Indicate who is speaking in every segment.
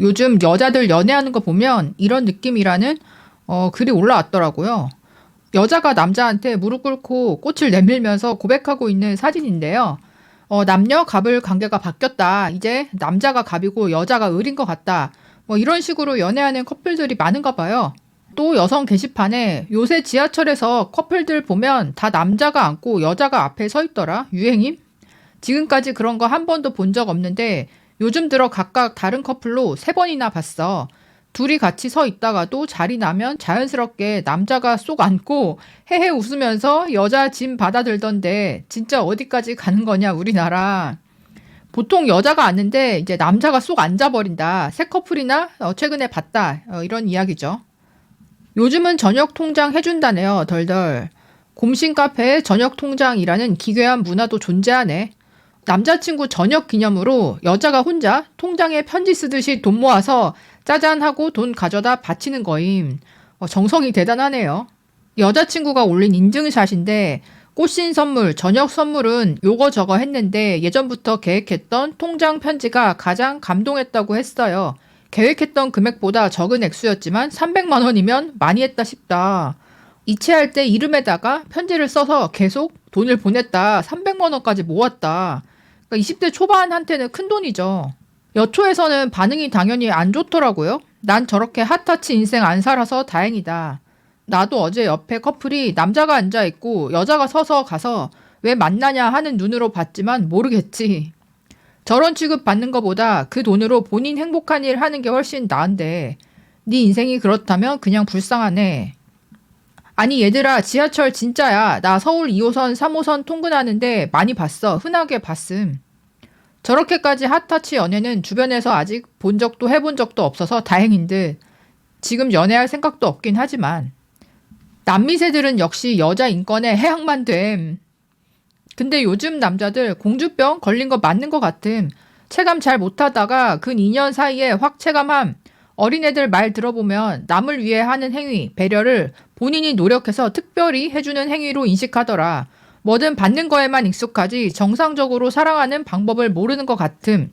Speaker 1: 요즘 여자들 연애하는 거 보면 이런 느낌이라는 어, 글이 올라왔더라고요. 여자가 남자한테 무릎 꿇고 꽃을 내밀면서 고백하고 있는 사진인데요. 어, 남녀 갑을 관계가 바뀌었다. 이제 남자가 갑이고 여자가 을인 것 같다. 뭐 이런 식으로 연애하는 커플들이 많은가 봐요. 또 여성 게시판에 요새 지하철에서 커플들 보면 다 남자가 앉고 여자가 앞에 서 있더라. 유행임? 지금까지 그런 거 한 번도 본 적 없는데 요즘 들어 각각 다른 커플로 세 번이나 봤어. 둘이 같이 서 있다가도 자리 나면 자연스럽게 남자가 쏙 앉고 헤헤 웃으면서 여자 짐 받아들던데 진짜 어디까지 가는 거냐 우리나라. 보통 여자가 앉는데 이제 남자가 쏙 앉아버린다. 새 커플이나 어, 최근에 봤다. 어, 이런 이야기죠. 요즘은 저녁 통장 해준다네요. 덜덜. 곰신 카페에 저녁 통장이라는 기괴한 문화도 존재하네. 남자친구 저녁 기념으로 여자가 혼자 통장에 편지 쓰듯이 돈 모아서 짜잔 하고 돈 가져다 바치는 거임. 어, 정성이 대단하네요. 여자친구가 올린 인증샷인데 꽃신 선물, 저녁 선물은 요거 저거 했는데 예전부터 계획했던 통장 편지가 가장 감동했다고 했어요. 계획했던 금액보다 적은 액수였지만 300만 원이면 많이 했다 싶다. 이체할 때 이름에다가 편지를 써서 계속 돈을 보냈다. 300만 원까지 모았다. 그러니까 20대 초반한테는 큰 돈이죠. 여초에서는 반응이 당연히 안 좋더라고요. 난 저렇게 핫타치 인생 안 살아서 다행이다. 나도 어제 옆에 커플이 남자가 앉아 있고 여자가 서서 가서 왜 만나냐 하는 눈으로 봤지만 모르겠지. 저런 취급 받는 것보다 그 돈으로 본인 행복한 일 하는 게 훨씬 나은데 네 인생이 그렇다면 그냥 불쌍하네. 아니 얘들아 지하철 진짜야. 나 서울 2호선 3호선 통근하는데 많이 봤어. 흔하게 봤음. 저렇게까지 핫타치 연애는 주변에서 아직 본 적도 해본 적도 없어서 다행인 듯. 지금 연애할 생각도 없긴 하지만 남미새들은 역시 여자 인권에 해악만 됨. 근데 요즘 남자들 공주병 걸린 거 맞는 것 같음. 체감 잘 못하다가 근 2년 사이에 확 체감함. 어린애들 말 들어보면 남을 위해 하는 행위, 배려를 본인이 노력해서 특별히 해주는 행위로 인식하더라. 뭐든 받는 거에만 익숙하지 정상적으로 사랑하는 방법을 모르는 것 같음.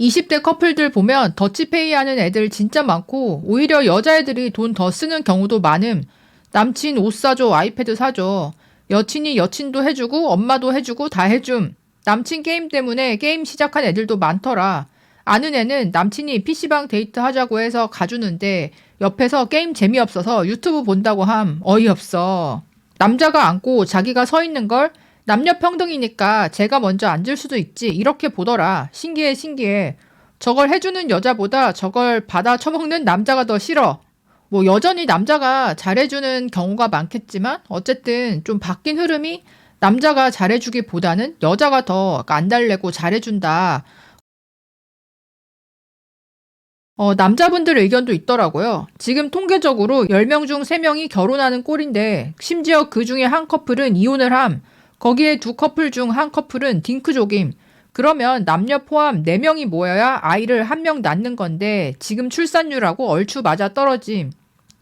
Speaker 1: 20대 커플들 보면 더치페이 하는 애들 진짜 많고 오히려 여자애들이 돈 더 쓰는 경우도 많음. 남친 옷 사줘, 아이패드 사줘. 여친이 여친도 해주고 엄마도 해주고 다 해줌. 남친 게임 때문에 게임 시작한 애들도 많더라. 아는 애는 남친이 PC방 데이트 하자고 해서 가주는데 옆에서 게임 재미없어서 유튜브 본다고 함. 어이없어. 남자가 앉고 자기가 서 있는 걸 남녀 평등이니까 제가 먼저 앉을 수도 있지. 이렇게 보더라. 신기해, 신기해. 저걸 해주는 여자보다 저걸 받아 처먹는 남자가 더 싫어. 뭐 여전히 남자가 잘해주는 경우가 많겠지만 어쨌든 좀 바뀐 흐름이 남자가 잘해주기보다는 여자가 더 안달내고 잘해준다. 어, 남자분들 의견도 있더라고요. 지금 통계적으로 10명 중 3명이 결혼하는 꼴인데 심지어 그 중에 한 커플은 이혼을 함. 거기에 두 커플 중 한 커플은 딩크족임. 그러면 남녀 포함 4명이 모여야 아이를 한 명 낳는 건데 지금 출산율하고 얼추 맞아 떨어짐.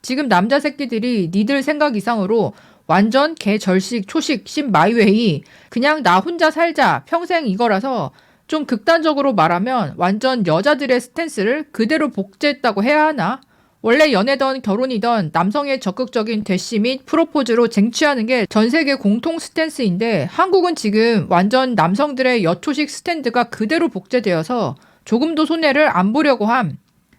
Speaker 1: 지금 남자 새끼들이 니들 생각 이상으로 완전 개절식 초식 심 마이웨이 그냥 나 혼자 살자 평생 이거라서 좀 극단적으로 말하면 완전 여자들의 스탠스를 그대로 복제했다고 해야 하나? 원래 연애던 결혼이던 남성의 적극적인 대시 및 프로포즈로 쟁취하는 게 전 세계 공통 스탠스인데 한국은 지금 완전 남성들의 여초식 스탠드가 그대로 복제되어서 조금도 손해를 안 보려고 함.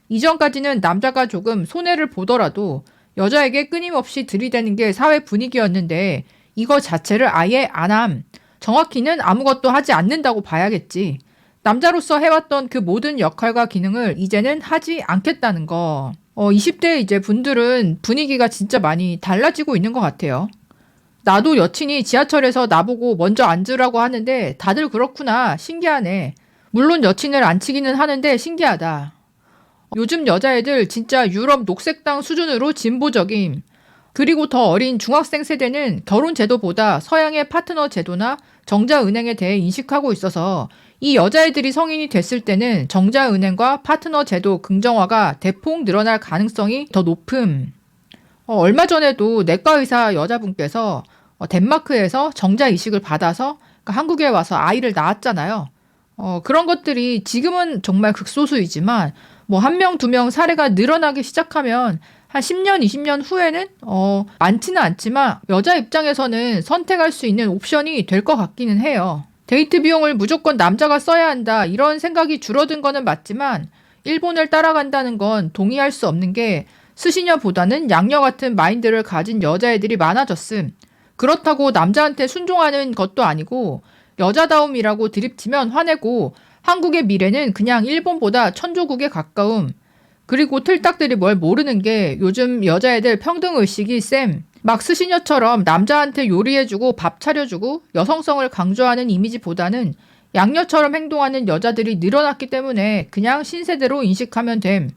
Speaker 1: 이전까지는 남자가 조금 손해를 보더라도 여자에게 끊임없이 들이대는 게 사회 분위기였는데 이거 자체를 아예 안 함. 정확히는 아무것도 하지 않는다고 봐야겠지. 남자로서 해왔던 그 모든 역할과 기능을 이제는 하지 않겠다는 거. 어, 20대 이제 분들은 분위기가 진짜 많이 달라지고 있는 것 같아요. 나도 여친이 지하철에서 나보고 먼저 앉으라고 하는데 다들 그렇구나. 신기하네. 물론 여친을 안 치기는 하는데 신기하다. 요즘 여자애들 진짜 유럽 녹색당 수준으로 진보적임. 그리고 더 어린 중학생 세대는 결혼 제도보다 서양의 파트너 제도나 정자은행에 대해 인식하고 있어서 이 여자애들이 성인이 됐을 때는 정자은행과 파트너 제도 긍정화가 대폭 늘어날 가능성이 더 높음. 어, 얼마 전에도 내과 의사 여자분께서 어, 덴마크에서 정자 이식을 받아서 그러니까 한국에 와서 아이를 낳았잖아요. 어, 그런 것들이 지금은 정말 극소수이지만 뭐 한 명, 두 명 사례가 늘어나기 시작하면 한 10년, 20년 후에는 어, 많지는 않지만 여자 입장에서는 선택할 수 있는 옵션이 될 것 같기는 해요. 데이트 비용을 무조건 남자가 써야 한다 이런 생각이 줄어든 거는 맞지만 일본을 따라간다는 건 동의할 수 없는 게 스시녀보다는 양녀 같은 마인드를 가진 여자애들이 많아졌음. 그렇다고 남자한테 순종하는 것도 아니고 여자다움이라고 드립치면 화내고 한국의 미래는 그냥 일본보다 천조국에 가까움. 그리고 틀딱들이 뭘 모르는 게 요즘 여자애들 평등 의식이 쌤. 막 스시녀처럼 남자한테 요리해주고 밥 차려주고 여성성을 강조하는 이미지보다는 양녀처럼 행동하는 여자들이 늘어났기 때문에 그냥 신세대로 인식하면 됨.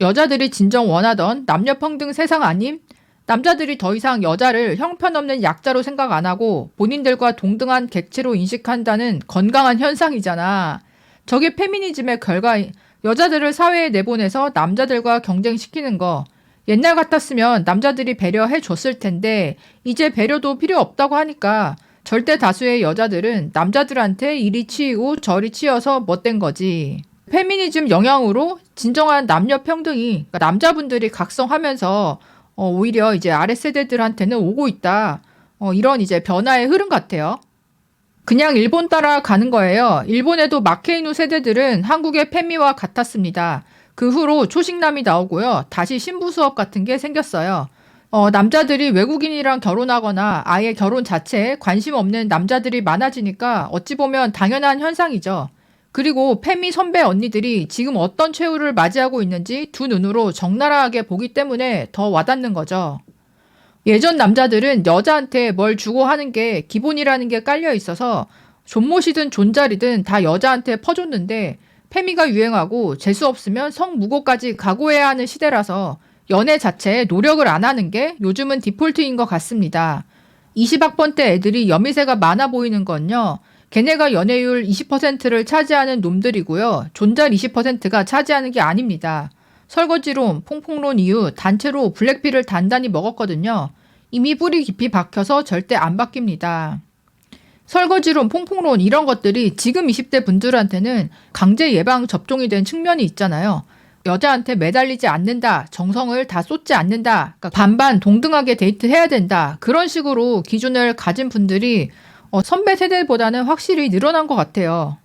Speaker 1: 여자들이 진정 원하던 남녀 평등 세상 아님? 남자들이 더 이상 여자를 형편없는 약자로 생각 안 하고 본인들과 동등한 객체로 인식한다는 건강한 현상이잖아. 저게 페미니즘의 결과인 여자들을 사회에 내보내서 남자들과 경쟁시키는 거. 옛날 같았으면 남자들이 배려해 줬을 텐데 이제 배려도 필요 없다고 하니까 절대 다수의 여자들은 남자들한테 이리 치이고 저리 치여서 못된 거지. 페미니즘 영향으로 진정한 남녀 평등이 그러니까 남자분들이 각성하면서 어, 오히려 이제 아래 세대들한테는 오고 있다. 어, 이런 이제 변화의 흐름 같아요. 그냥 일본 따라 가는 거예요. 일본에도 마케이누 세대들은 한국의 페미와 같았습니다. 그 후로 초식남이 나오고요. 다시 신부 수업 같은 게 생겼어요. 어, 남자들이 외국인이랑 결혼하거나 아예 결혼 자체에 관심 없는 남자들이 많아지니까 어찌 보면 당연한 현상이죠. 그리고 페미 선배 언니들이 지금 어떤 최후를 맞이하고 있는지 두 눈으로 적나라하게 보기 때문에 더 와닿는 거죠. 예전 남자들은 여자한테 뭘 주고 하는 게 기본이라는 게 깔려 있어서 존못이든 존잘이든 다 여자한테 퍼줬는데 페미가 유행하고 재수 없으면 성무고까지 각오해야 하는 시대라서 연애 자체에 노력을 안 하는 게 요즘은 디폴트인 것 같습니다. 20학번 때 애들이 여미새가 많아 보이는 건요. 걔네가 연애율 20%를 차지하는 놈들이고요. 존잘 20%가 차지하는 게 아닙니다. 설거지론, 퐁퐁론 이후 단체로 블랙피를 단단히 먹었거든요. 이미 뿌리 깊이 박혀서 절대 안 바뀝니다. 설거지론, 퐁퐁론 이런 것들이 지금 20대 분들한테는 강제 예방 접종이 된 측면이 있잖아요. 여자한테 매달리지 않는다, 정성을 다 쏟지 않는다, 그러니까 반반 동등하게 데이트해야 된다. 그런 식으로 기준을 가진 분들이 어, 선배 세대보다는 확실히 늘어난 것 같아요.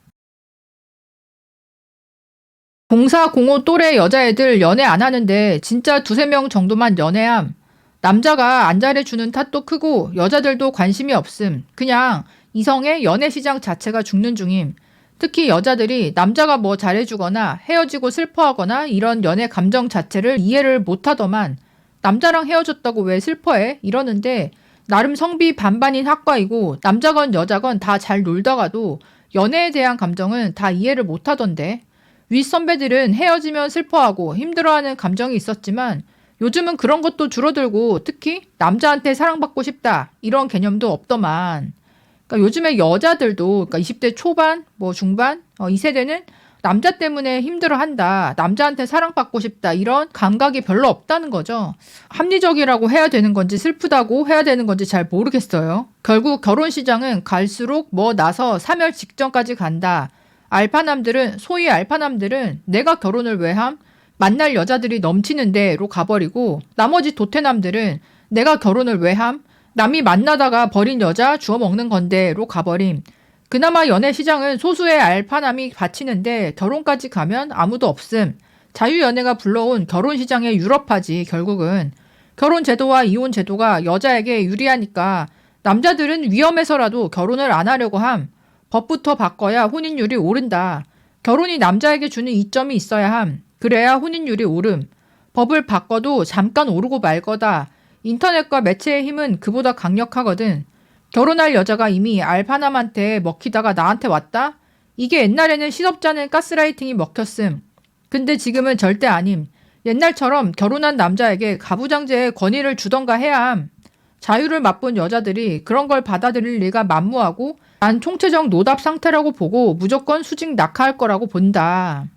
Speaker 1: 공사 공호 또래 여자애들 연애 안 하는데 진짜 두세 명 정도만 연애함. 남자가 안 잘해주는 탓도 크고 여자들도 관심이 없음. 그냥 이성의 연애 시장 자체가 죽는 중임. 특히 여자들이 남자가 뭐 잘해주거나 헤어지고 슬퍼하거나 이런 연애 감정 자체를 이해를 못하더만 남자랑 헤어졌다고 왜 슬퍼해? 이러는데 나름 성비 반반인 학과이고 남자건 여자건 다 잘 놀다가도 연애에 대한 감정은 다 이해를 못하던데 윗 선배들은 헤어지면 슬퍼하고 힘들어하는 감정이 있었지만 요즘은 그런 것도 줄어들고 특히 남자한테 사랑받고 싶다 이런 개념도 없더만 그러니까 요즘에 여자들도 그러니까 20대 초반 뭐 중반 어, 이 세대는 남자 때문에 힘들어한다. 남자한테 사랑받고 싶다. 이런 감각이 별로 없다는 거죠. 합리적이라고 해야 되는 건지 슬프다고 해야 되는 건지 잘 모르겠어요. 결국 결혼 시장은 갈수록 뭐 나서 사멸 직전까지 간다. 알파남들은 소위 알파남들은 내가 결혼을 왜 함? 만날 여자들이 넘치는 데로 가버리고 나머지 도태남들은 내가 결혼을 왜 함? 남이 만나다가 버린 여자 주워 먹는 건데로 가버림. 그나마 연애 시장은 소수의 알파남이 바치는데 결혼까지 가면 아무도 없음. 자유연애가 불러온 결혼 시장의 유럽파지 결국은. 결혼 제도와 이혼 제도가 여자에게 유리하니까 남자들은 위험해서라도 결혼을 안 하려고 함. 법부터 바꿔야 혼인율이 오른다. 결혼이 남자에게 주는 이점이 있어야 함. 그래야 혼인율이 오름. 법을 바꿔도 잠깐 오르고 말 거다. 인터넷과 매체의 힘은 그보다 강력하거든. 결혼할 여자가 이미 알파남한테 먹히다가 나한테 왔다? 이게 옛날에는 시덥잖은 가스라이팅이 먹혔음. 근데 지금은 절대 아님. 옛날처럼 결혼한 남자에게 가부장제의 권위를 주던가 해야 함. 자유를 맛본 여자들이 그런 걸 받아들일 리가 만무하고 난 총체적 노답 상태라고 보고 무조건 수직 낙하할 거라고 본다.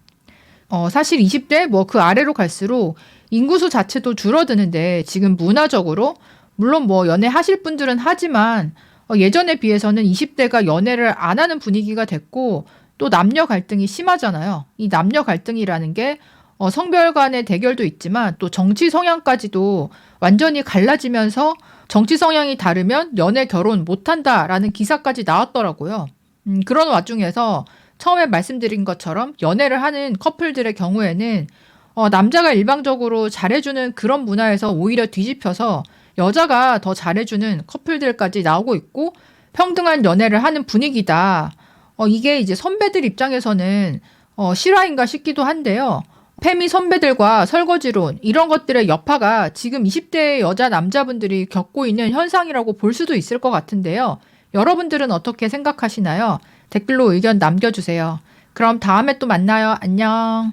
Speaker 1: 어, 사실 20대 뭐 그 아래로 갈수록 인구수 자체도 줄어드는데 지금 문화적으로 물론 뭐 연애 하실 분들은 하지만 어, 예전에 비해서는 20대가 연애를 안 하는 분위기가 됐고 또 남녀 갈등이 심하잖아요. 이 남녀 갈등이라는 게 어, 성별 간의 대결도 있지만 또 정치 성향까지도 완전히 갈라지면서 정치 성향이 다르면 연애 결혼 못한다라는 기사까지 나왔더라고요. 음, 그런 와중에서 처음에 말씀드린 것처럼 연애를 하는 커플들의 경우에는 어, 남자가 일방적으로 잘해주는 그런 문화에서 오히려 뒤집혀서 여자가 더 잘해주는 커플들까지 나오고 있고 평등한 연애를 하는 분위기다. 어, 이게 이제 선배들 입장에서는 어, 실화인가 싶기도 한데요. 페미 선배들과 설거지론 이런 것들의 여파가 지금 20대의 여자 남자분들이 겪고 있는 현상이라고 볼 수도 있을 것 같은데요. 여러분들은 어떻게 생각하시나요? 댓글로 의견 남겨주세요. 그럼 다음에 또 만나요. 안녕.